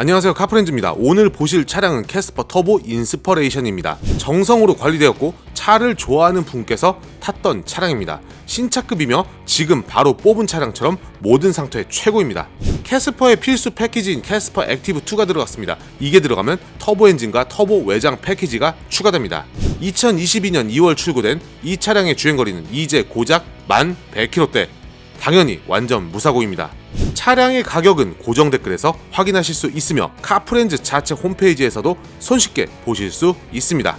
안녕하세요. 카프렌즈입니다. 오늘 보실 차량은 캐스퍼 터보 인스퍼레이션입니다. 정성으로 관리되었고 차를 좋아하는 분께서 탔던 차량입니다. 신차급이며 지금 바로 뽑은 차량처럼 모든 상태의 최고입니다. 캐스퍼의 필수 패키지인 캐스퍼 액티브 2가 들어갔습니다. 이게 들어가면 터보 엔진과 터보 외장 패키지가 추가됩니다. 2022년 2월 출고된 이 차량의 주행거리는 이제 고작 1100km대. 당연히 완전 무사고입니다. 차량의 가격은 고정 댓글에서 확인하실 수 있으며 카프렌즈 자체 홈페이지에서도 손쉽게 보실 수 있습니다.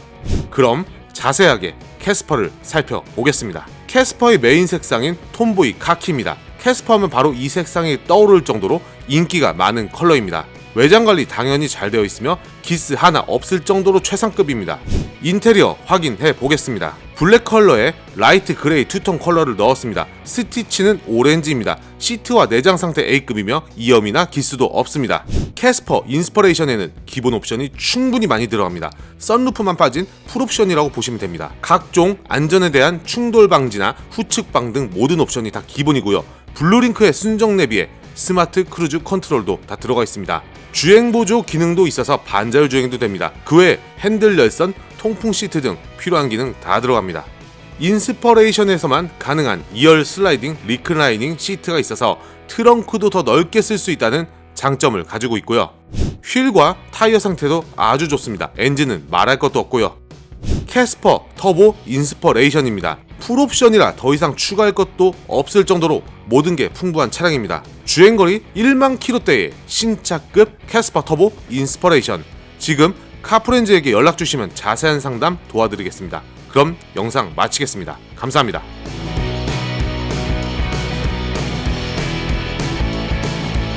그럼 자세하게 캐스퍼를 살펴보겠습니다. 캐스퍼의 메인 색상인 톰보이 카키입니다. 캐스퍼 하면 바로 이 색상이 떠오를 정도로 인기가 많은 컬러입니다. 외장 관리 당연히 잘 되어 있으며 기스 하나 없을 정도로 최상급입니다. 인테리어 확인해 보겠습니다. 블랙 컬러에 라이트 그레이 투톤 컬러를 넣었습니다. 스티치는 오렌지입니다. 시트와 내장 상태 A급이며 이염이나 기스도 없습니다. 캐스퍼 인스퍼레이션에는 기본 옵션이 충분히 많이 들어갑니다. 썬루프만 빠진 풀옵션이라고 보시면 됩니다. 각종 안전에 대한 충돌 방지나 후측방 등 모든 옵션이 다 기본이고요. 블루링크의 순정 내비에 스마트 크루즈 컨트롤도 다 들어가 있습니다. 주행 보조 기능도 있어서 반자율 주행도 됩니다. 그외 핸들 열선, 통풍 시트 등 필요한 기능 다 들어갑니다. 인스퍼레이션에서만 가능한 2열 슬라이딩 리클라이닝 시트가 있어서 트렁크도 더 넓게 쓸 수 있다는 장점을 가지고 있고요. 휠과 타이어 상태도 아주 좋습니다. 엔진은 말할 것도 없고요. 캐스퍼 터보 인스퍼레이션입니다. 풀옵션이라 더 이상 추가할 것도 없을 정도로 모든 게 풍부한 차량입니다. 주행거리 1만 킬로대의 신차급 캐스퍼 터보 인스퍼레이션. 지금 카프렌즈에게 연락 주시면 자세한 상담 도와드리겠습니다. 그럼 영상 마치겠습니다. 감사합니다.